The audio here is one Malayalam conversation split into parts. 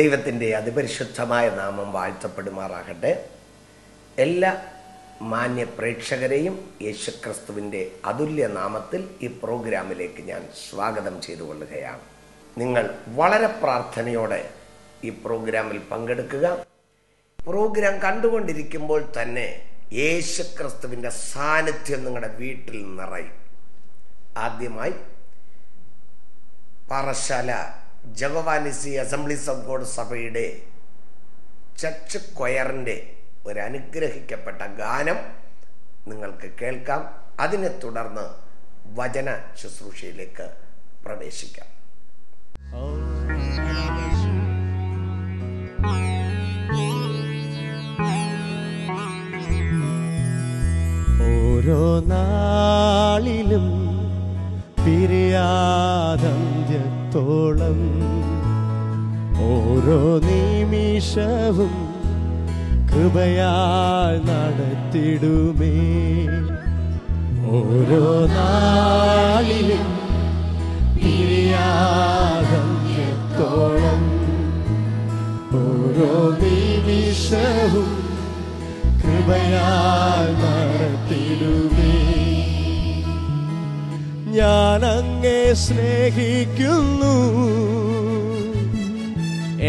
ദൈവത്തിന്റെ അതിപരിശുദ്ധമായ നാമം വാഴ്ത്തപ്പെടുമാറാകട്ടെ. എല്ലാ മാന്യ പ്രേക്ഷകരെയും യേശുക്രിസ്തുവിന്റെ അതുല്യ നാമത്തിൽ ഈ പ്രോഗ്രാമിലേക്ക് ഞാൻ സ്വാഗതം ചെയ്തു കൊള്ളുകയാണ്. നിങ്ങൾ വളരെ പ്രാർത്ഥനയോടെ ഈ പ്രോഗ്രാമിൽ പങ്കെടുക്കുക. പ്രോഗ്രാം കണ്ടുകൊണ്ടിരിക്കുമ്പോൾ തന്നെ യേശുക്രിസ്തുവിന്റെ സാന്നിധ്യം നിങ്ങളുടെ വീട്ടിൽ നിറയും. ആദ്യമായി പാറശാല ജവവാനിസി അസംബ്ലീസ് ഓഫ് ഗോഡ് സഭയുടെ ചർച്ച് കൊയറിന്റെ ഒരു അനുഗ്രഹിക്കപ്പെട്ട ഗാനം നിങ്ങൾക്ക് കേൾക്കാം. അതിനെ തുടർന്ന് വചന ശുശ്രൂഷയിലേക്ക് പ്രവേശിക്കാം. ഓരോ നാളിലും പിരിയാതന്ത്യത്തോളം ഓരോ നിമിഷവും കൃപയാൽ നടത്തിടുമേ. ഓരോ നാളിലും പിരിയാതന്ത്യത്തോളം ഓരോ നിമിഷവും കൃപയാൽ നടത്തിടുമേ ഞാൻ അങ്ങേ സ്നേഹിക്കുന്നു.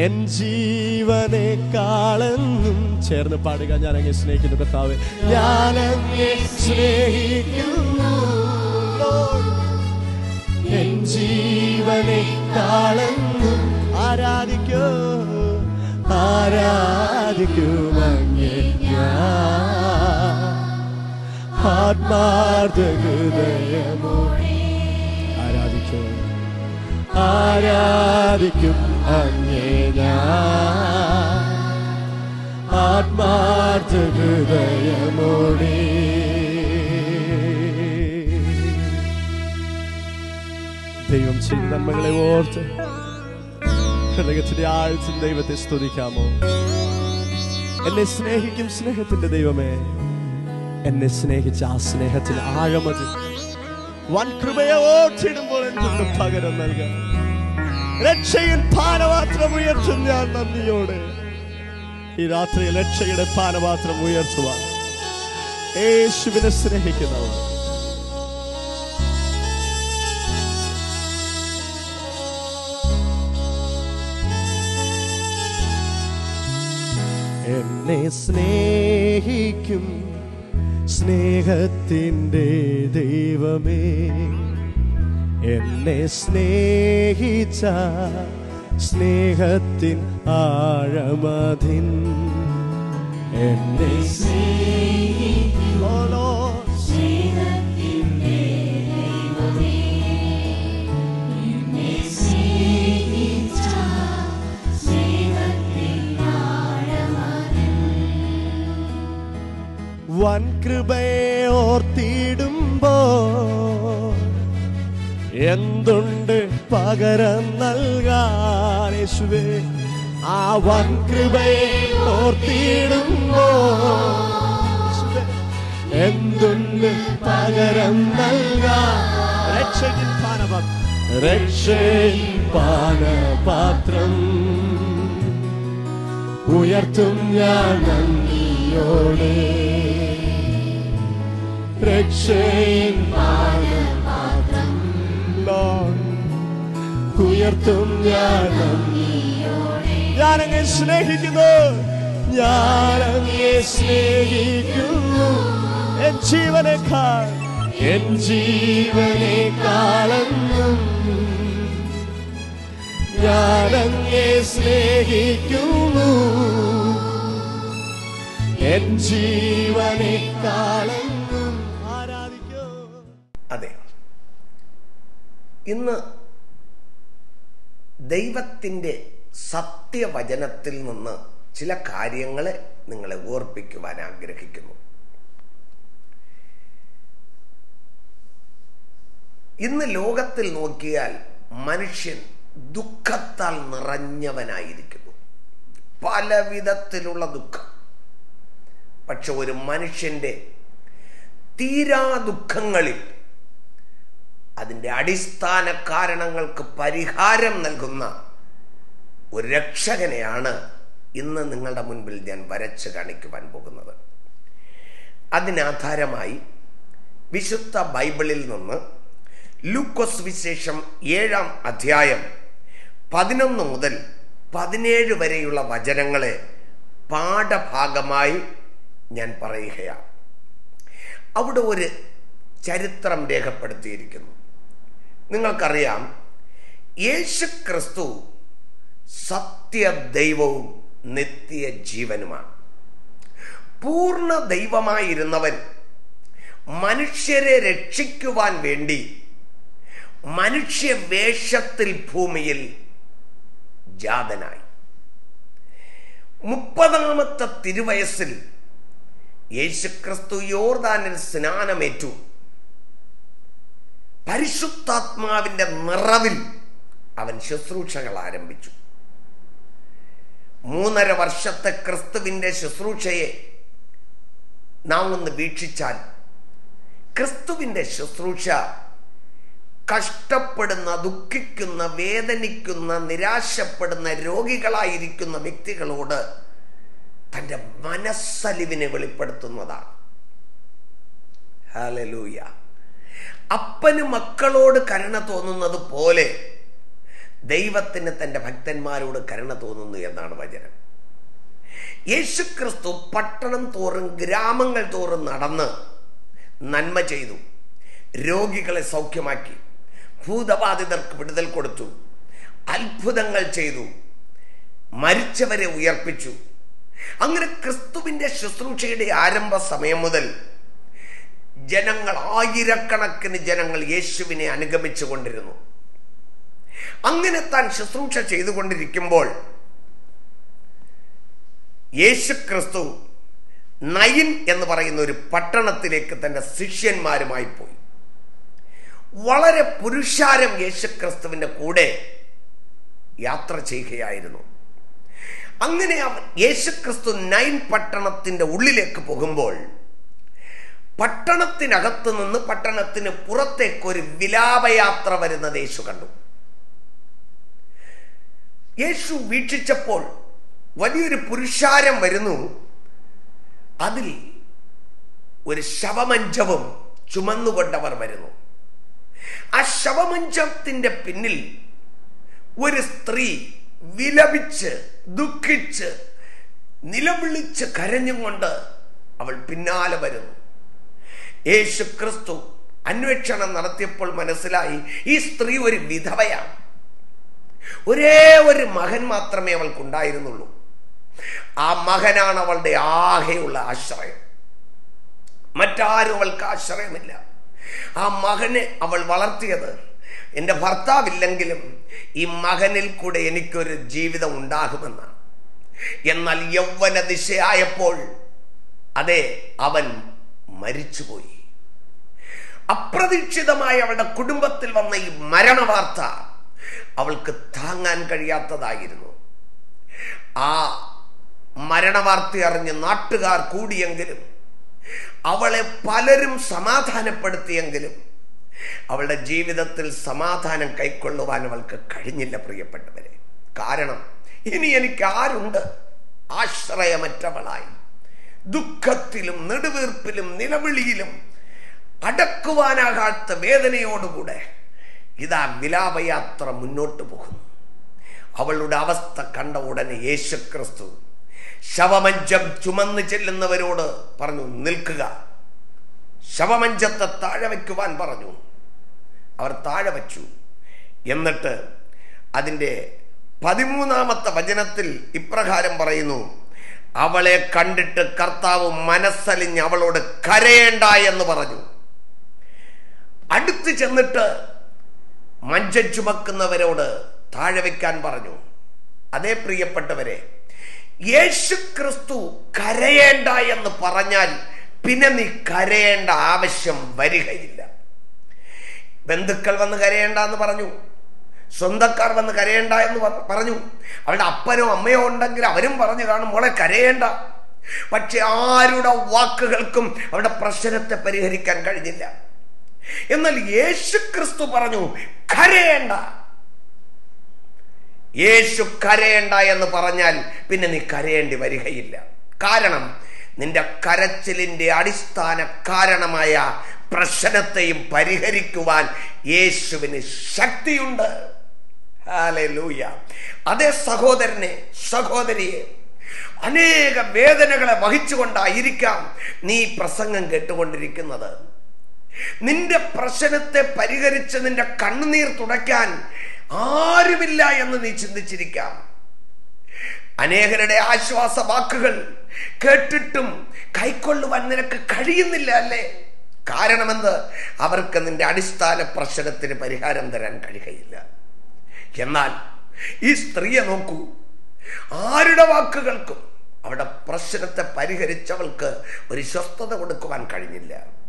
എൻ ജീവനെ കാളെന്നും ചേർന്ന് പാടുക ഞാൻ അങ്ങേ സ്നേഹിക്കുന്നു കർത്താവ്. ഞാൻ അങ്ങേ സ്നേഹിക്കുന്നു. എൻ എൻ ജീവനെക്കാളെന്നും ആരാധിക്കൂ ആരാധിക്കും അങ്ങേ ഞാൻ. ആത്മാർത്ഥ ആരാധിക്കും ആരാധിക്കും അങ്ങേ ഞാൻ. ആത്മാർത്ഥ ഹൃദയമോടെ. ദൈവം ചെയ്ത നന്മകളെ ഓർത്ത് ഹൃദയത്തിന്റെ ആഴ്ച ദൈവത്തെ സ്തുതിക്കാമോ? എന്നെ സ്നേഹിക്കും സ്നേഹത്തിന്റെ ദൈവമേ. എന്നെ സ്നേഹിച്ച ആ സ്നേഹത്തിന് ആഴമതി വൻ കൃപയെ ഓർച്ചിടുമ്പോൾ എന്തുകൊണ്ട് പകരം നൽകാൻ രക്ഷയിൽ പാനപാത്രം ഉയർത്തും ഞാൻ നന്ദിയോടെ. ഈ രാത്രി രക്ഷയുടെ പാനപാത്രം ഉയർത്തുവാൻ യേശുവിനെ സ്നേഹിക്കുന്നവർ. എന്നെ സ്നേഹിക്കും സ്നേഹത്തിന്റെ ദൈവമേ. എന്നെ സ്നേഹിച്ച സ്നേഹത്തിൻ ആഴമതിൻ എന്നെ സ്നേഹിക്കോളോ വൻ കൃപയെ ഓർത്തിടുമ്പോ എന്തുണ്ട് പകരം നൽകാൻ യേശുവേ? ആ വൻ കൃപയെ ഓർത്തിടുമ്പോ എന്തുണ്ട് പകരം നൽകാൻ? രക്ഷയിൽ പാനപാത്രം. രക്ഷയിൽ പാനപാത്രം. ഉയർത്തും ഞാൻ നന്ദിയോടെ. രക്ഷയിൽ പാനപാത്രം Lord, ഉയർത്തും ഞാൻ ഞാനങ്ങെ സ്നേഹിക്കുന്നു. ഞാനങ്ങെ സ്നേഹിക്കുന്നു. എൻ ജീവനേക്കാൾ എൻ ജീവനേക്കാളെന്നും ഞാനങ്ങെ സ്നേഹിക്കുന്നു. എൻ ജീവനേക്കാളെന്നും ഇന്ന് ദൈവത്തിന്റെ സത്യവചനത്തിൽ നിന്ന് ചില കാര്യങ്ങളെ നിങ്ങളെ ഓർപ്പിക്കുവാൻ ആഗ്രഹിക്കുന്നു. ഇന്ന് ലോകത്തിൽ നോക്കിയാൽ മനുഷ്യൻ ദുഃഖത്താൽ നിറഞ്ഞവനായിരിക്കുന്നു. പലവിധത്തിലുള്ള ദുഃഖം. പക്ഷെ ഒരു മനുഷ്യന്റെ തീരാ ദുഃഖങ്ങളിൽ അതിന്റെ അടിസ്ഥാന കാരണങ്ങൾക്ക് പരിഹാരം നൽകുന്ന ഒരു രക്ഷകനെയാണ് ഇന്ന് നിങ്ങളുടെ മുൻപിൽ ഞാൻ വരച്ച് കാണിക്കുവാൻ പോകുന്നത്. അതിനാധാരമായി വിശുദ്ധ ബൈബിളിൽ നിന്ന് ലൂക്കോസ് വിശേഷം ഏഴാം അധ്യായം പതിനൊന്ന് മുതൽ പതിനേഴ് വരെയുള്ള വചനങ്ങളെ പാഠഭാഗമായി ഞാൻ പറയുകയാണ്. അവിടെ ഒരു ചരിത്രം രേഖപ്പെടുത്തിയിരിക്കുന്നു. നിങ്ങൾക്കറിയാം യേശു ക്രിസ്തു സത്യ ദൈവവും നിത്യ ജീവനുമാണ്. പൂർണ ദൈവമായിരുന്നവൻ മനുഷ്യരെ രക്ഷിക്കുവാൻ വേണ്ടി മനുഷ്യ വേഷത്തിൽ ഭൂമിയിൽ ജാതനായി. മുപ്പതാമത്തെ തിരുവയസ്സിൽ യേശുക്രിസ്തു യോർദാനിൽ സ്നാനമേറ്റു. പരിശുദ്ധാത്മാവിന്റെ നിറവിൽ അവൻ ശുശ്രൂഷകൾ ആരംഭിച്ചു. മൂന്നര വർഷത്തെ ക്രിസ്തുവിന്റെ ശുശ്രൂഷയെ നാം ഒന്ന് വീക്ഷിച്ചാൽ ക്രിസ്തുവിന്റെ ശുശ്രൂഷ കഷ്ടപ്പെടുന്ന ദുഃഖിക്കുന്ന വേദനിക്കുന്ന നിരാശപ്പെടുന്ന രോഗികളായിരിക്കുന്ന വ്യക്തികളോട് തന്റെ മനസ്സലിവിനെ വെളിപ്പെടുത്തുന്നതാണ്. ഹലലൂയ അപ്പന് മക്കളോട് കരുണ തോന്നുന്നത് പോലെ ദൈവത്തിന് തന്റെ ഭക്തന്മാരോട് കരുണ തോന്നുന്നു എന്നാണ് വചനം. യേശുക്രിസ്തു പട്ടണം തോറും ഗ്രാമങ്ങൾ തോറും നടന്ന് നന്മ ചെയ്തു. രോഗികളെ സൗഖ്യമാക്കി. ഭൂതബാധിതർക്ക് വിടുതൽ കൊടുത്തു. അത്ഭുതങ്ങൾ ചെയ്തു. മരിച്ചവരെ ഉയർപ്പിച്ചു. അങ്ങനെ ക്രിസ്തുവിന്റെ ശുശ്രൂഷയുടെ ആരംഭ സമയം മുതൽ ജനങ്ങൾ ആയിരക്കണക്കിന് ജനങ്ങൾ യേശുവിനെ അനുഗമിച്ചു കൊണ്ടിരുന്നു. അങ്ങനെ താൻ ശുശ്രൂഷ ചെയ്തുകൊണ്ടിരിക്കുമ്പോൾ യേശു ക്രിസ്തു നയിൻ എന്ന് പറയുന്ന ഒരു പട്ടണത്തിലേക്ക് തന്റെ ശിഷ്യന്മാരുമായി പോയി. വളരെ പുരുഷാരം യേശുക്രിസ്തുവിന്റെ കൂടെ യാത്ര ചെയ്യുകയായിരുന്നു. അങ്ങനെ അവൻ യേശുക്രിസ്തു നൈൻ പട്ടണത്തിന്റെ ഉള്ളിലേക്ക് പോകുമ്പോൾ പട്ടണത്തിനകത്ത് നിന്ന് പട്ടണത്തിന് പുറത്തേക്ക് ഒരു വിലാപയാത്ര വരുന്നത് യേശു കണ്ടു. യേശു വീക്ഷിച്ചപ്പോൾ വലിയൊരു പുരുഷാരം വരുന്നു. അതിൽ ഒരു ശവമഞ്ചവും ചുമന്നുകൊണ്ടവർ വരുന്നു. ആ ശവമഞ്ചത്തിന്റെ പിന്നിൽ ഒരു സ്ത്രീ വിലപിച്ച് ദുഃഖിച്ച് നിലവിളിച്ച് കരഞ്ഞുകൊണ്ട് അവൾ പിന്നാലെ വരുന്നു. യേശു ക്രിസ്തു അന്വേഷണം നടത്തിയപ്പോൾ മനസ്സിലായി ഈ സ്ത്രീ ഒരു വിധവയാണ്. ഒരേ ഒരു മകൻ മാത്രമേ അവൾക്കുണ്ടായിരുന്നുള്ളൂ. ആ മകനാണ് അവളുടെ ആകെയുള്ള ആശ്രയം. മറ്റാരും അവൾക്ക് ആശ്രയമില്ല. ആ മകനെ അവൾ വളർത്തിയത് എന്റെ ഭർത്താവില്ലെങ്കിലും ഈ മകനിൽ കൂടെ എനിക്കൊരു ജീവിതം ഉണ്ടാകുമെന്നാണ്. എന്നാൽ യൗവന ദിശയായപ്പോൾ അതെ അവൻ മരിച്ചുപോയി. അപ്രതീക്ഷിതമായി അവളുടെ കുടുംബത്തിൽ വന്ന ഈ മരണവാർത്ത അവൾക്ക് താങ്ങാൻ കഴിയാത്തതായിരുന്നു. ആ മരണവാർത്ത അറിഞ്ഞ് നാട്ടുകാർ കൂടിയെങ്കിലും അവളെ പലരും സമാധാനപ്പെടുത്തിയെങ്കിലും അവളുടെ ജീവിതത്തിൽ സമാധാനം കൈക്കൊള്ളുവാൻ അവൾക്ക് കഴിഞ്ഞില്ല പ്രിയപ്പെട്ടവരെ. കാരണം ഇനി എനിക്ക് ആരുണ്ട്? ആശ്രയമറ്റവളായി. ദുഃഖത്തിലും നെടുവീർപ്പിലും നിലവിളിയിലും അടക്കുവാനാകാത്ത വേദനയോടുകൂടെ ഇതാ വിലാപയാത്ര മുന്നോട്ട് പോകുന്നു. അവളുടെ അവസ്ഥ കണ്ട ഉടനെ യേശുക്രിസ്തു ശവമഞ്ചം ചുമന്ന് ചെല്ലുന്നവരോട് പറഞ്ഞു നിൽക്കുക. ശവമഞ്ചത്തെ താഴെ വയ്ക്കുവാൻ പറഞ്ഞു. അവർ താഴെ വച്ചു. എന്നിട്ട് അതിന്റെ പതിമൂന്നാമത്തെ വചനത്തിൽ ഇപ്രകാരം പറയുന്നു അവളെ കണ്ടിട്ട് കർത്താവ് മനസ്സലിഞ്ഞ് അവളോട് കരയേണ്ട എന്ന് പറഞ്ഞു. അടുത്ത് ചെന്നിട്ട് മഞ്ചം ചുമക്കുന്നവരോട് താഴെ വെക്കാൻ പറഞ്ഞു. അതേ പ്രിയപ്പെട്ടവരെ യേശു ക്രിസ്തു കരയേണ്ട എന്ന് പറഞ്ഞാൽ പിന്നെ നീ കരയേണ്ട ആവശ്യം വരികയില്ല. ബന്ധുക്കൾ വന്ന് കരയേണ്ട എന്ന് പറഞ്ഞു. സ്വന്തക്കാർ വന്ന് കരയേണ്ട എന്ന് പറഞ്ഞു. അവളുടെ അപ്പനോ അമ്മയോ ഉണ്ടെങ്കിൽ അവരും പറഞ്ഞു കാണും മോളെ കരയേണ്ട. പക്ഷെ ആരുടെ വാക്കുകൾക്കും അവരുടെ പ്രശ്നത്തെ പരിഹരിക്കാൻ കഴിഞ്ഞില്ല. എന്നാൽ യേശു ക്രിസ്തു പറഞ്ഞു കരയേണ്ട. യേശു കരയേണ്ട എന്ന് പറഞ്ഞാൽ പിന്നെ നീ കരയേണ്ടി വരികയില്ല. കാരണം നിന്റെ കരച്ചിലിന്റെ അടിസ്ഥാന കാരണമായ പ്രശ്നത്തെയും പരിഹരിക്കുവാൻ യേശുവിന് ശക്തിയുണ്ട്. ഹാലൂയ അതേ സഹോദരനെ സഹോദരിയെ അനേക വേദനകളെ വഹിച്ചുകൊണ്ടായിരിക്കാം നീ പ്രസംഗം കേട്ടുകൊണ്ടിരിക്കുന്നത്. നിന്റെ പ്രശ്നത്തെ പരിഹരിച്ച് നിന്റെ കണ്ണുനീർ തുടയ്ക്കാൻ ആരുമില്ല എന്ന് നീ ചിന്തിച്ചിരിക്കാം. അനേകരുടെ ആശ്വാസ വാക്കുകൾ കേട്ടിട്ടും കൈക്കൊള്ളുവാൻ നിനക്ക് കഴിയുന്നില്ല അല്ലേ? കാരണമെന്ത്? അവർക്ക് നിന്റെ അടിസ്ഥാന പ്രശ്നത്തിന് പരിഹാരം തരാൻ കഴിയുകയില്ല. എന്നാൽ ഈ സ്ത്രീയെ നോക്കൂ. ആരുടെ വാക്കുകൾക്കും അവിടെ പ്രശ്നത്തെ പരിഹരിച്ചവൾക്ക് ഒരു സ്വസ്ഥത കൊടുക്കുവാൻ കഴിഞ്ഞില്ല.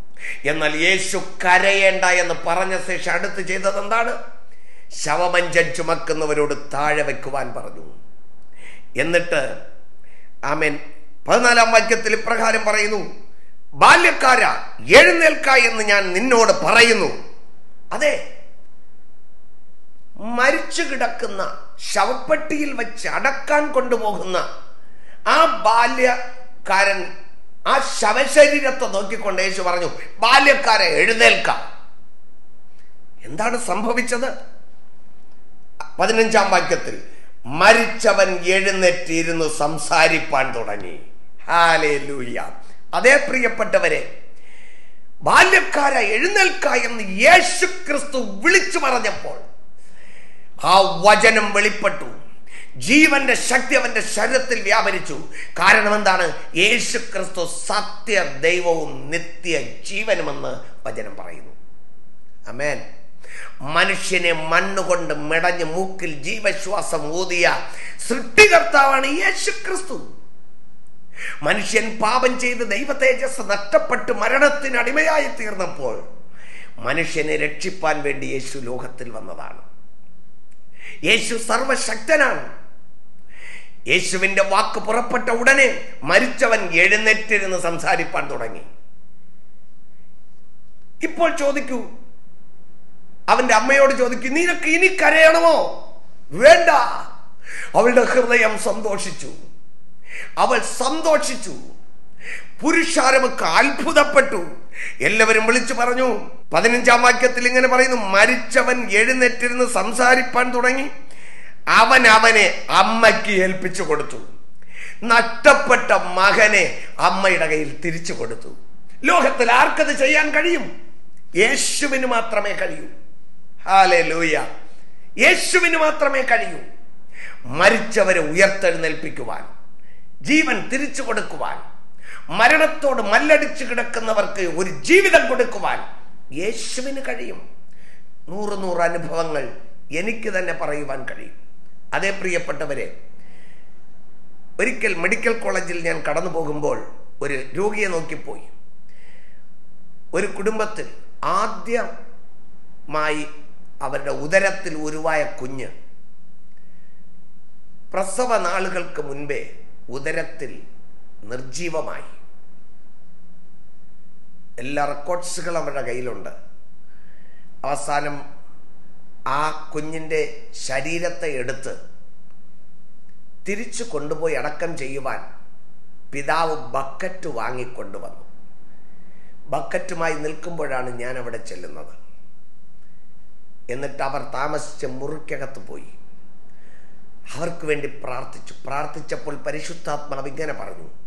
എന്നാൽ യേശു കരയേണ്ട എന്ന് പറഞ്ഞ ശേഷം അടുത്ത് ചെയ്തത് എന്താണ്? ശവമഞ്ചൻ ചുമക്കുന്നവരോട് താഴെ വെക്കുവാൻ പറഞ്ഞു. എന്നിട്ട് ആമേൻ. പതിനാലാം വാക്യത്തിൽ ഇപ്രകാരം പറയുന്നു ബാല്യക്കാര എഴുന്നേൽക്ക എന്ന് ഞാൻ നിന്നോട് പറയുന്നു. അതെ മരിച്ചു കിടക്കുന്ന ശവപ്പെട്ടിയിൽ വെച്ച് അടക്കാൻ കൊണ്ടുപോകുന്ന ആ ബാല്യക്കാരൻ ആ ശവശരീരത്തെ നോക്കിക്കൊണ്ട് യേശു പറഞ്ഞു ബാല്യക്കാരെ എഴുന്നേൽക്കാം. എന്താണ് സംഭവിച്ചത്? പതിനഞ്ചാം വാക്യത്തിൽ മരിച്ചവൻ എഴുന്നേറ്റിരുന്ന് സംസാരിപ്പാൻ തുടങ്ങി. ഹാലേ ലൂയ്യ അതേ പ്രിയപ്പെട്ടവരെ ബാല്യക്കാര എഴുന്നേൽക്ക എന്ന് യേശു ക്രിസ്തു വിളിച്ചു പറഞ്ഞപ്പോൾ ആ വചനം വെളിപ്പെട്ടു. ജീവന്റെ ശക്തി അവന്റെ ശരീരത്തിൽ വ്യാപരിച്ചു. കാരണം എന്താണ്? യേശു ക്രിസ്തു സത്യ ദൈവവും നിത്യ ജീവനുമെന്ന് വചനം പറയുന്നു. അമേൻ മനുഷ്യനെ മണ്ണുകൊണ്ട് മെടഞ്ഞ് മൂക്കിൽ ജീവശ്വാസം ഊതിയ സൃഷ്ടികർത്താവാണ് യേശു ക്രിസ്തു. മനുഷ്യൻ പാപം ചെയ്ത് ദൈവ തേജസ് നഷ്ടപ്പെട്ട് മരണത്തിന് അടിമയായി തീർന്നപ്പോൾ മനുഷ്യനെ രക്ഷിപ്പാൻ വേണ്ടി യേശു ലോകത്തിൽ വന്നതാണ്. യേശു സർവശക്തനാണ്. യേശുവിന്റെ വാക്ക് പുറപ്പെട്ട ഉടനെ മരിച്ചവൻ എഴുന്നേറ്റിരുന്ന് സംസാരിപ്പാൻ തുടങ്ങി. ഇപ്പോൾ ചോദിക്കൂ അവന്റെ അമ്മയോട് ചോദിക്കൂ നിനക്ക് ഇനി കരയണമോ? വേണ്ട. അവളുടെ ഹൃദയം സന്തോഷിച്ചു. അവൾ സന്തോഷിച്ചു. പുരുഷാരമൊക്കെ അത്ഭുതപ്പെട്ടു. എല്ലാവരും വിളിച്ചു പറഞ്ഞു. പതിനഞ്ചാം വാക്യത്തിൽ ഇങ്ങനെ പറയുന്നു മരിച്ചവൻ എഴുന്നേറ്റിരുന്ന് സംസാരിപ്പാൻ തുടങ്ങി. അവൻ അവനെ അമ്മയ്ക്ക് ഏൽപ്പിച്ചു കൊടുത്തു. നഷ്ടപ്പെട്ട മകനെ അമ്മയുടെ കയ്യിൽ തിരിച്ചു കൊടുത്തു. ലോകത്തിൽ ആർക്കത് ചെയ്യാൻ കഴിയും? യേശുവിന് മാത്രമേ കഴിയൂ. ഹാലേ ലൂയ യേശുവിന് മാത്രമേ കഴിയൂ. മരിച്ചവരെ ഉയർത്തെഴുന്നേൽപ്പിക്കുവാൻ ജീവൻ തിരിച്ചു കൊടുക്കുവാൻ മരണത്തോട് മല്ലടിച്ചു കിടക്കുന്നവർക്ക് ഒരു ജീവിതം കൊടുക്കുവാൻ യേശുവിന് കഴിയും. നൂറ് നൂറ് അനുഭവങ്ങൾ എനിക്ക് തന്നെ പറയുവാൻ കഴിയും. അതേ പ്രിയപ്പെട്ടവരെ ഒരിക്കൽ മെഡിക്കൽ കോളേജിൽ ഞാൻ കടന്നു പോകുമ്പോൾ ഒരു രോഗിയെ നോക്കിപ്പോയി. ഒരു കുടുംബത്തിൽ ആദ്യമായി അവരുടെ ഉദരത്തിൽ ഉരുവായ കുഞ്ഞ് പ്രസവ നാളുകൾക്ക് മുൻപേ ഉദരത്തിൽ നിർജീവമായി എല്ലാ റെക്കോർഡ്സുകളും അവരുടെ കയ്യിലുണ്ട്. അവസാനം ആ കുഞ്ഞിന്റെ ശരീരത്തെ എടുത്ത് തിരിച്ചു കൊണ്ടുപോയി അടക്കം ചെയ്യുവാൻ പിതാവ് ബക്കറ്റ് വാങ്ങിക്കൊണ്ടുവന്നു. ബക്കറ്റുമായി നിൽക്കുമ്പോഴാണ് ഞാൻ അവിടെ ചെല്ലുന്നത്. എന്നിട്ട് അവർ താമസിച്ച മുറിക്കകത്ത് പോയി. അവർക്ക് വേണ്ടി പ്രാർത്ഥിച്ചു. പ്രാർത്ഥിച്ചപ്പോൾ പരിശുദ്ധാത്മാവ് ഇങ്ങനെ പറഞ്ഞു.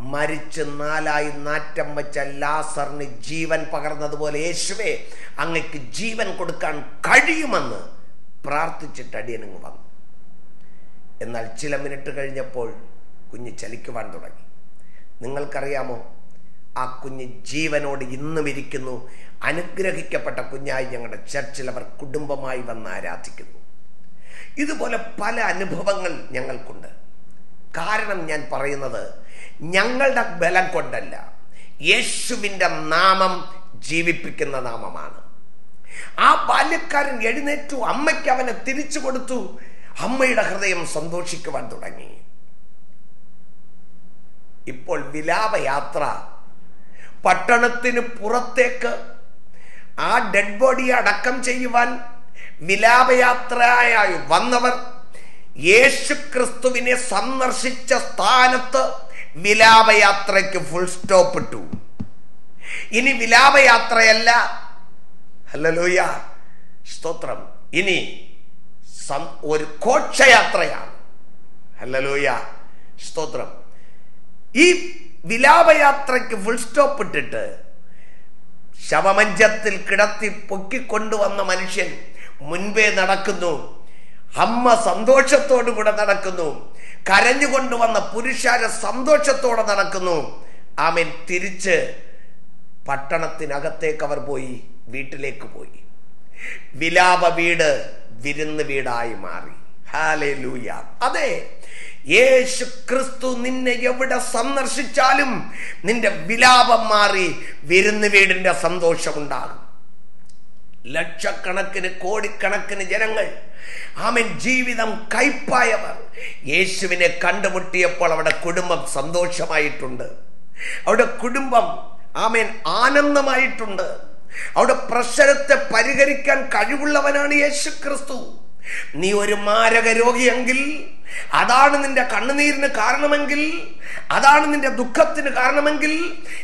മരിച്ച് നാലായി നാറ്റം വെച്ച ലാസറിന് ജീവൻ പകർന്നതുപോലെ യേശുവേ അങ്ങക്ക് ജീവൻ കൊടുക്കാൻ കഴിയുമെന്ന് പ്രാർത്ഥിച്ചിട്ട് അടിയനങ്ങ് വന്നു. എന്നാൽ ചില മിനിറ്റ് കഴിഞ്ഞപ്പോൾ കുഞ്ഞ് ചലിക്കുവാൻ തുടങ്ങി. നിങ്ങൾക്കറിയാമോ? ആ കുഞ്ഞ് ജീവനോട് ഇന്നും ഇരിക്കുന്നു. അനുഗ്രഹിക്കപ്പെട്ട കുഞ്ഞായി ഞങ്ങളുടെ ചർച്ചിൽ അവർ കുടുംബമായി വന്ന് ആരാധിക്കുന്നു. ഇതുപോലെ പല അനുഭവങ്ങൾ ഞങ്ങൾക്കുണ്ട്. കാരണം ഞാൻ പറയുന്നത് ഞങ്ങളുടെ ബലം കൊണ്ടല്ല. യേശുവിന്റെ നാമം ജീവിപ്പിക്കുന്ന നാമമാണ്. ആ ബാല്യക്കാരൻ എഴുന്നേറ്റു. അമ്മയ്ക്ക് അവനെ തിരിച്ചു കൊടുത്തു. അമ്മയുടെ ഹൃദയം സന്തോഷിക്കുവാൻ തുടങ്ങി. ഇപ്പോൾ വിലാപയാത്ര. പട്ടണത്തിന് പുറത്തേക്ക് ആ ഡെഡ് ബോഡിയെ അടക്കം ചെയ്യുവാൻ വിലാപയാത്രയായി വന്നവർ യേശു ക്രിസ്തുവിനെ സന്ദർശിച്ച സ്ഥാനത്ത് വിലാപയാത്രയ്ക്ക് ഫുൾ സ്റ്റോപ്പ് ഇട്ടു. ഇനി വിലാപയാത്രയല്ല ഹലലോയ സ്തോത്രം. ഇനി ഒരു കോക്ഷയാത്രയാണ് ഹലലോയ സ്തോത്രം. ഈ വിലാപയാത്രയ്ക്ക് ഫുൾ സ്റ്റോപ്പ് ഇട്ടിട്ട് ശവമഞ്ചത്തിൽ കിടത്തി പൊക്കിക്കൊണ്ടുവന്ന മനുഷ്യൻ മുൻപേ നടക്കുന്നു. അമ്മ സന്തോഷത്തോടു കൂടെ നടക്കുന്നു. കരഞ്ഞുകൊണ്ടുവന്ന പുരുഷാര സന്തോഷത്തോടെ നടക്കുന്നു. ആമൻ. തിരിച്ച് പട്ടണത്തിനകത്തേക്ക് അവർ പോയി വീട്ടിലേക്ക് പോയി. വിലാപ വീട് വിരുന്ന് വീടായി മാറി. ഹാലേ ലൂയ അതെ യേശു ക്രിസ്തു നിന്നെ എവിടെ സന്ദർശിച്ചാലും നിന്റെ വിലാപം മാറി വിരുന്ന് വീടിന്റെ സന്തോഷമുണ്ടാകും. ലക്ഷക്കണക്കിന് കോടിക്കണക്കിന് ജനങ്ങൾ ആമൻ ജീവിതം കൈപ്പായവർ യേശുവിനെ കണ്ടുമുട്ടിയപ്പോൾ അവിടെ കുടുംബം സന്തോഷമായിട്ടുണ്ട്. അവിടെ കുടുംബം ആമേൻ ആനന്ദമായിട്ടുണ്ട്. അവിടെ പ്രശ്നത്തെ പരിഹരിക്കാൻ കഴിവുള്ളവനാണ് യേശു ക്രിസ്തു നീ ഒരു മാരക രോഗിയെങ്കിൽ അതാണ് നിന്റെ കണ്ണുനീരിന് കാരണമെങ്കിൽ അതാണ് നിന്റെ ദുഃഖത്തിന് കാരണമെങ്കിൽ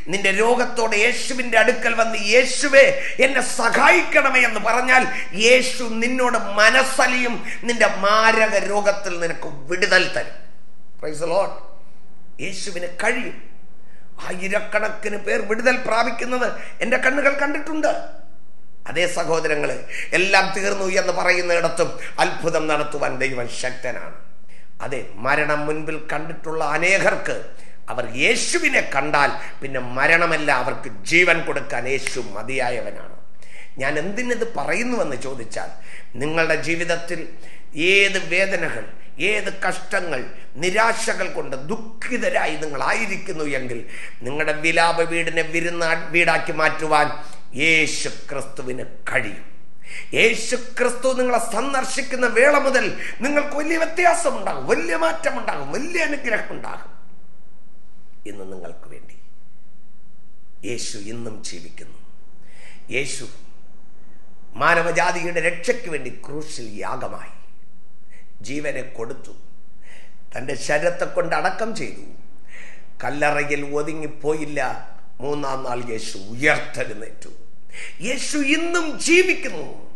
നിന്റെ രോഗത്തോടെ യേശുവിന്റെ അടുക്കൽ വന്ന് യേശുവേ എന്നെ സഹായിക്കണമേ എന്ന് പറഞ്ഞാൽ യേശു നിന്നോട് മനസ്സലിയും നിന്റെ മാരക രോഗത്തിൽ നിനക്ക് വിടുതൽ തരും. യേശുവിന് കഴിയും. ആയിരക്കണക്കിന് പേർ വിടുതൽ പ്രാപിക്കുന്നത് എന്റെ കണ്ണുകൾ കണ്ടിട്ടുണ്ട്. അതേ സഹോദരങ്ങളെ എല്ലാം തീർന്നു എന്ന് പറയുന്നിടത്തും അത്ഭുതം നടത്തുവാൻ ദൈവം ശക്തനാണ്. അതെ മരണം മുൻപിൽ കണ്ടിട്ടുള്ള അനേകർക്ക് അവർ യേശുവിനെ കണ്ടാൽ പിന്നെ മരണമല്ല അവർക്ക് ജീവൻ കൊടുക്കാൻ യേശു മതിയായവനാണ്. ഞാൻ എന്തിനത് പറയുന്നുവെന്ന് ചോദിച്ചാൽ നിങ്ങളുടെ ജീവിതത്തിൽ ഏത് വേദനകൾ ഏത് കഷ്ടങ്ങൾ നിരാശകൾ കൊണ്ട് ദുഃഖിതരായി നിങ്ങൾ ആയിരിക്കുന്നു എങ്കിൽ നിങ്ങളുടെ വിലാപ വീടിനെ വിരുന്ന വീടാക്കി മാറ്റുവാൻ യേശു ക്രിസ്തുവിന് കഴിയും. യേശുക്രിസ്തു നിങ്ങളെ സന്ദർശിക്കുന്ന വേള മുതൽ നിങ്ങൾക്ക് വലിയ വ്യത്യാസം ഉണ്ടാകും വലിയ മാറ്റം ഉണ്ടാകും വലിയ അനുഗ്രഹം ഉണ്ടാകും ഇന്ന് നിങ്ങൾക്ക് വേണ്ടി യേശു ഇന്നും ജീവിക്കുന്നു. യേശു മാനവജാതിയുടെ രക്ഷയ്ക്ക് വേണ്ടി ക്രൂശിൽ യാഗമായി ജീവനെ കൊടുത്തു. തന്റെ ശരീരത്തെ കൊണ്ട് അടക്കം ചെയ്തു. കല്ലറയിൽ ഒതുങ്ങിപ്പോയില്ല. മൂന്നാം നാൾ യേശു ഉയർത്തെഴുന്നേറ്റു. യേശു ഇന്നും ജീവിക്കുന്നു.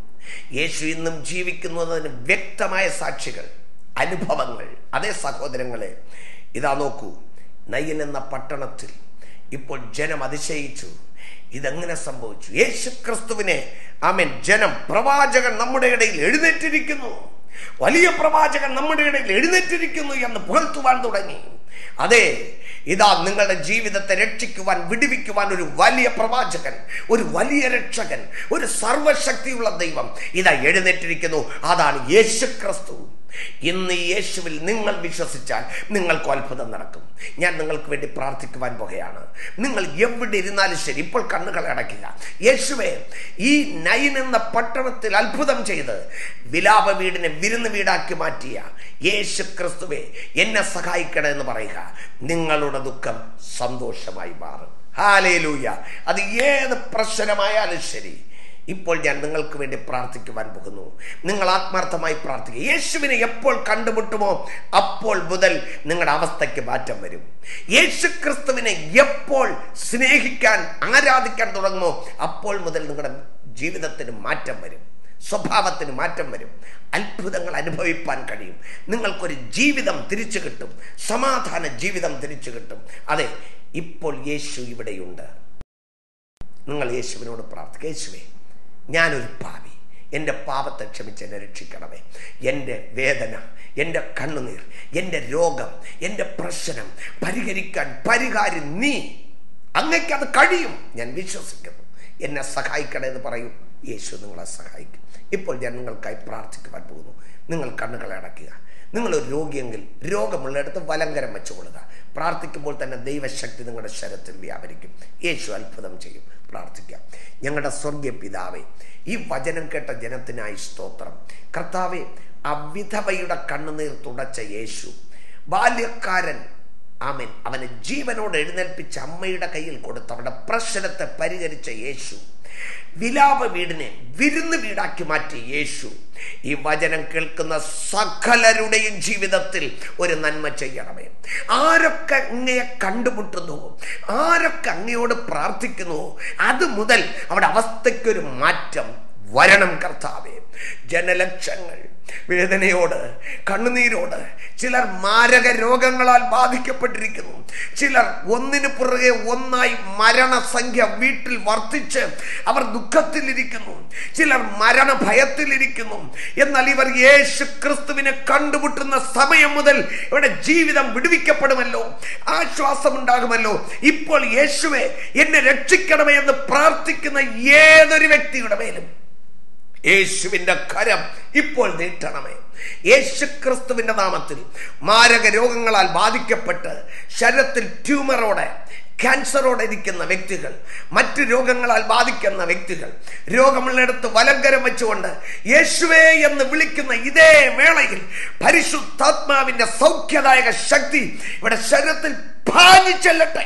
യേശു ഇന്നും ജീവിക്കുന്നു ജീവിക്കുന്നതിന് വ്യക്തമായ സാക്ഷികൾ അനുഭവങ്ങൾ. അതേ സഹോദരങ്ങളെ ഇതാ നോക്കൂ. നയ്യൻ എന്ന പട്ടണത്തിൽ ഇപ്പോൾ ജനം അതിശയിച്ചു. ഇതെങ്ങനെ സംഭവിച്ചു? യേശു ക്രിസ്തുവിനെ ആമൻ ജനം പ്രവാചകൻ നമ്മുടെ ഇടയിൽ എഴുന്നേറ്റിരിക്കുന്നു. വലിയ പ്രവാചകൻ നമ്മുടെ ഇടയിൽ എഴുന്നേറ്റിരിക്കുന്നു എന്ന് പുകഴ്ത്തുവാൻ തുടങ്ങി. അതെ ഇതാ നിങ്ങളുടെ ജീവിതത്തെ രക്ഷിക്കുവാൻ വിടുവിക്കുവാൻ ഒരു വലിയ പ്രവാചകൻ ഒരു വലിയ രക്ഷകൻ ഒരു സർവശക്തിയുള്ള ദൈവം ഇതാ എഴുന്നേറ്റിരിക്കുന്നു. അതാണ് യേശു ക്രിസ്തു ഇന്ന് യേശുവിൽ നിങ്ങൾ വിശ്വസിച്ചാൽ നിങ്ങൾക്ക് അത്ഭുതം നടക്കും. ഞാൻ നിങ്ങൾക്ക് വേണ്ടി പ്രാർത്ഥിക്കുവാൻ പോകുകയാണ് നിങ്ങൾ എവിടെ ഇരുന്നാലും ശരി ഇപ്പോൾ കണ്ണുകൾ അടയ്ക്കില്ല യേശുവെ ഈ നൈൻ എന്ന പട്ടണത്തിൽ അത്ഭുതം ചെയ്ത് വിലാപ വീടിനെ വിരുന്ന് വീടാക്കി മാറ്റിയ യേശു ക്രിസ്തുവെ എന്നെ സഹായിക്കണം എന്ന് പറയുക. നിങ്ങളുടെ ദുഃഖം സന്തോഷമായി മാറും. ഹാലേലൂയ. അത് ഏത് പ്രശ്നമായാലും ശരി ഇപ്പോൾ ഞാൻ നിങ്ങൾക്ക് വേണ്ടി പ്രാർത്ഥിക്കുവാൻ പോകുന്നു. നിങ്ങൾ ആത്മാർത്ഥമായി പ്രാർത്ഥിക്കുക. യേശുവിനെ എപ്പോൾ കണ്ടുമുട്ടുമോ അപ്പോൾ മുതൽ നിങ്ങളുടെ അവസ്ഥയ്ക്ക് മാറ്റം വരും. യേശു ക്രിസ്തുവിനെ എപ്പോൾ സ്നേഹിക്കാൻ ആരാധിക്കാൻ തുടങ്ങുമോ അപ്പോൾ മുതൽ നിങ്ങളുടെ ജീവിതത്തിന് മാറ്റം വരും. സ്വഭാവത്തിന് മാറ്റം വരും. അത്ഭുതങ്ങൾ അനുഭവിപ്പാൻ കഴിയും. നിങ്ങൾക്കൊരു ജീവിതം തിരിച്ചു കിട്ടും. സമാധാന ജീവിതം തിരിച്ചു കിട്ടും. അതെ ഇപ്പോൾ യേശു ഇവിടെയുണ്ട്. നിങ്ങൾ യേശുവിനോട് പ്രാർത്ഥിക്കുക യേശുവേ ഞാനൊരു പാപി എന്റെ പാപത്തെ ക്ഷമിച്ച് എന്നെ രക്ഷിക്കണമേ. എന്റെ വേദന എന്റെ കണ്ണുനീർ എന്റെ രോഗം എന്റെ പ്രശ്നം പരിഹരിക്കാൻ പരിഹാരി നീ. അങ്ങയ്ക്ക് അത് കഴിയും. ഞാൻ വിശ്വസിക്കുന്നു. എന്നെ സഹായിക്കണേ എന്ന് പറയും. യേശു നിങ്ങളെ സഹായിക്കും. ഇപ്പോൾ ഞാൻ നിങ്ങൾക്കായി പ്രാർത്ഥിക്കുവാൻ പോകുന്നു. നിങ്ങൾ കണ്ണുകളെ അടയ്ക്കുക. നിങ്ങളൊരു രോഗിയെങ്കിൽ രോഗമുള്ളിടത്ത് വലങ്കരം വെച്ചുകൊള്ളുക. പ്രാർത്ഥിക്കുമ്പോൾ തന്നെ ദൈവശക്തി നിങ്ങളുടെ ശരത്തിൽ വ്യാപരിക്കും. യേശു അത്ഭുതം ചെയ്യും. പ്രാർത്ഥിക്കാം. ഞങ്ങളുടെ സ്വർഗീയ പിതാവേ ഈ വചനം കേട്ട ജനത്തിനായി സ്തോത്രം. കർത്താവെ അവിധവയുടെ വിധവയുടെ കണ്ണുനീർ തുടച്ച യേശു ബാല്യക്കാരൻ ആമൻ അവനെ ജീവനോട് എഴുന്നേൽപ്പിച്ച അമ്മയുടെ കയ്യിൽ കൊടുത്ത അവരുടെ പ്രശ്നത്തെ പരിഹരിച്ച യേശു വിലാപ വീടിനെ വിരുന്ന് വീടാക്കി മാറ്റിയ യേശു ഈ വചനം കേൾക്കുന്ന സകലരുടെയും ജീവിതത്തിൽ ഒരു നന്മ ചെയ്യണമേ. ആരൊക്കെ അങ്ങയെ കണ്ടുമുട്ടുന്നു ആരൊക്കെ അങ്ങയോട് പ്രാർത്ഥിക്കുന്നു അത് മുതൽ അവിടെ അവസ്ഥയ്ക്കൊരു മാറ്റം വരണം കർത്താവേ. ജനലക്ഷങ്ങൾ വേദനയോട് കണ്ണുനീരോട് ചിലർ മാരക രോഗങ്ങളാൽ ബാധിക്കപ്പെട്ടിരിക്കുന്നു. ചിലർ ഒന്നിനു പുറകെ ഒന്നായി മരണസംഖ്യ വീട്ടിൽ വർദ്ധിച്ച് അവർ ദുഃഖത്തിലിരിക്കുന്നു. ചിലർ മരണഭയത്തിലിരിക്കുന്നു. എന്നാൽ ഇവർ യേശു ക്രിസ്തുവിനെ കണ്ടുമുട്ടുന്ന സമയം മുതൽ ഇവിടെ ജീവിതം വിടുവിക്കപ്പെടുമല്ലോ. ആശ്വാസമുണ്ടാകുമല്ലോ. ഇപ്പോൾ യേശുവെ എന്നെ രക്ഷിക്കണമേ എന്ന് പ്രാർത്ഥിക്കുന്ന ഏതൊരു വ്യക്തിയുടെ മേലും യേശുവിന്റെ കരം ഇപ്പോൾ നീട്ടണമേ. യേശു ക്രിസ്തുവിന്റെ നാമത്തിൽ മാരക രോഗങ്ങളാൽ ബാധിക്കപ്പെട്ട് ശരീരത്തിൽ ട്യൂമറോടെ ക്യാൻസറോടെ ഇരിക്കുന്ന വ്യക്തികൾ മറ്റു രോഗങ്ങളാൽ ബാധിക്കുന്ന വ്യക്തികൾ രോഗമുള്ളിടത്ത് വലങ്കരം വെച്ചുകൊണ്ട് യേശുവേ എന്ന് വിളിക്കുന്ന ഇതേ വേളയിൽ പരിശുദ്ധാത്മാവിന്റെ സൗഖ്യദായക ശക്തി ഇവിടെ ശരീരത്തിൽ ഭാഗിച്ചെല്ലട്ടെ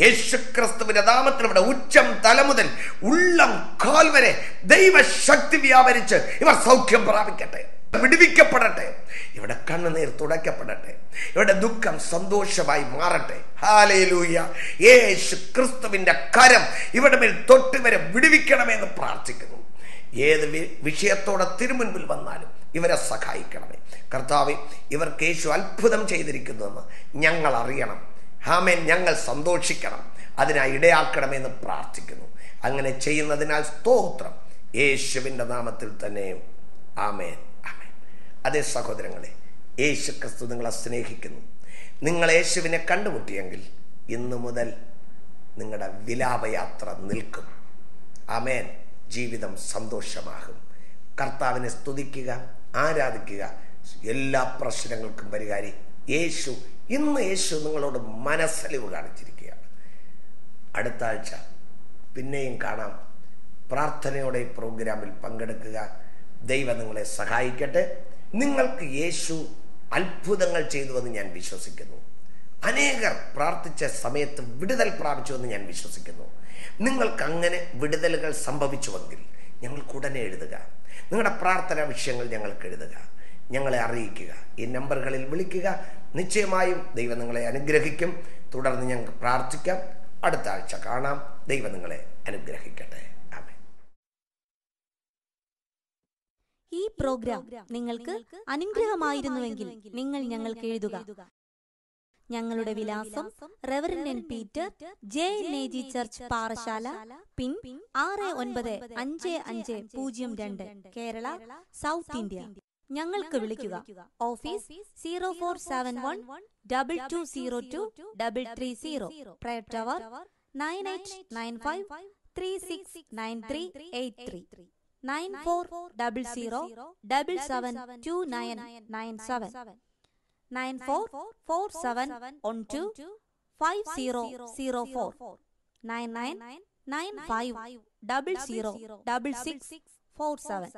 യേശുക്രിസ്തുവിന്റെ നാമത്തിൽ ഇവിടെ ഉച്ചം തല മുതൽ ഉള്ളം കാൽ വരെ ദൈവശക്തി വ്യാപരിച്ച് ഇവർ സൗഖ്യം പ്രാപിക്കട്ടെ വിടുവിക്കപ്പെടട്ടെ ഇവിടെ കണ്ണുനീർ തുടയ്ക്കപ്പെടട്ടെ ഇവിടെ ദുഃഖം സന്തോഷമായി മാറട്ടെ. ഹാലയിലൂയ യേശു ക്രിസ്തുവിന്റെ കരം ഇവിടെ മേൽ തൊട്ട് വരെ വിടുവിക്കണമെന്ന് പ്രാർത്ഥിക്കുന്നു. ഏത് വിഷയത്തോടെ തിരുമുൻപിൽ വന്നാലും ഇവരെ സഹായിക്കണമേ. കർത്താവ് ഇവർക്ക് യേശു അത്ഭുതം ചെയ്തിരിക്കുന്നുവെന്ന് ഞങ്ങൾ അറിയണം ഹാമേൻ ഞങ്ങൾ സന്തോഷിക്കണം. അതിനായി ഇടയാക്കണമെന്ന് പ്രാർത്ഥിക്കുന്നു. അങ്ങനെ ചെയ്യുന്നതിനാൽ സ്തോത്രം. യേശുവിന്റെ നാമത്തിൽ തന്നെ. ആമേൻ. ആമേൻ. അതേ സഹോദരങ്ങളെ യേശു ക്രിസ്തു നിങ്ങളെ സ്നേഹിക്കുന്നു. നിങ്ങൾ യേശുവിനെ കണ്ടുമുട്ടിയെങ്കിൽ ഇന്നു മുതൽ നിങ്ങളുടെ വിലാപയാത്ര നിൽക്കും. ആമേൻ. ജീവിതം സന്തോഷമാകും. കർത്താവിനെ സ്തുതിക്കുക ആരാധിക്കുക. എല്ലാ പ്രശ്നങ്ങൾക്കും പരിഹാരി. യേശു ഇന്ന് യേശു നിങ്ങളോട് മനസ്സലിവ് കാണിച്ചിരിക്കുകയാണ്. അടുത്ത ആഴ്ച പിന്നെയും കാണാം. പ്രാർത്ഥനയോടെ ഈ പ്രോഗ്രാമിൽ പങ്കെടുക്കുക. ദൈവം നിങ്ങളെ സഹായിക്കട്ടെ. നിങ്ങൾക്ക് യേശു അത്ഭുതങ്ങൾ ചെയ്തുവെന്ന് ഞാൻ വിശ്വസിക്കുന്നു. അനേകർ പ്രാർത്ഥിച്ച സമയത്ത് വിടുതൽ പ്രാപിച്ചുവെന്ന് ഞാൻ വിശ്വസിക്കുന്നു. നിങ്ങൾക്ക് അങ്ങനെ വിടുതലുകൾ സംഭവിച്ചുവെങ്കിൽ ഞങ്ങൾക്ക് ഉടനെ എഴുതുക. നിങ്ങളുടെ പ്രാർത്ഥനാ വിഷയങ്ങൾ ഞങ്ങൾക്ക് എഴുതുക. ഞങ്ങളെ അറിയിക്കുക. ഈ നമ്പറുകളിൽ വിളിക്കുക. നിശ്ചയമായും ദൈവം നിങ്ങളെ അനുഗ്രഹിക്കും. തുടർന്ന് ഞങ്ങൾക്ക് പ്രാർത്ഥിക്കാം. അടുത്ത ആഴ്ച കാണാം. ദൈവം നിങ്ങളെ അനുഗ്രഹിക്കട്ടെ. ഈ പ്രോഗ്രാം നിങ്ങൾക്ക് അനുഗ്രഹമായിരുന്നുവെങ്കിൽ നിങ്ങൾ ഞങ്ങൾക്ക് എഴുതുക. ഞങ്ങളുടെ വിലാസം reverend Peter J N A G church Parassala pin ആറ് ഒൻപത് അഞ്ച് അഞ്ച് പൂജ്യം രണ്ട് കേരള സൗത്ത് ഇന്ത്യ. ഞങ്ങൾക്ക് വിളിക്കുക. Office zero four seven one double two zero two double three zero prayer tower nine eight nine five three six nine three eight three nine four double zero double seven two nine nine seven nine four four seven one two five zero zero four nine nine nine five double zero double six four seven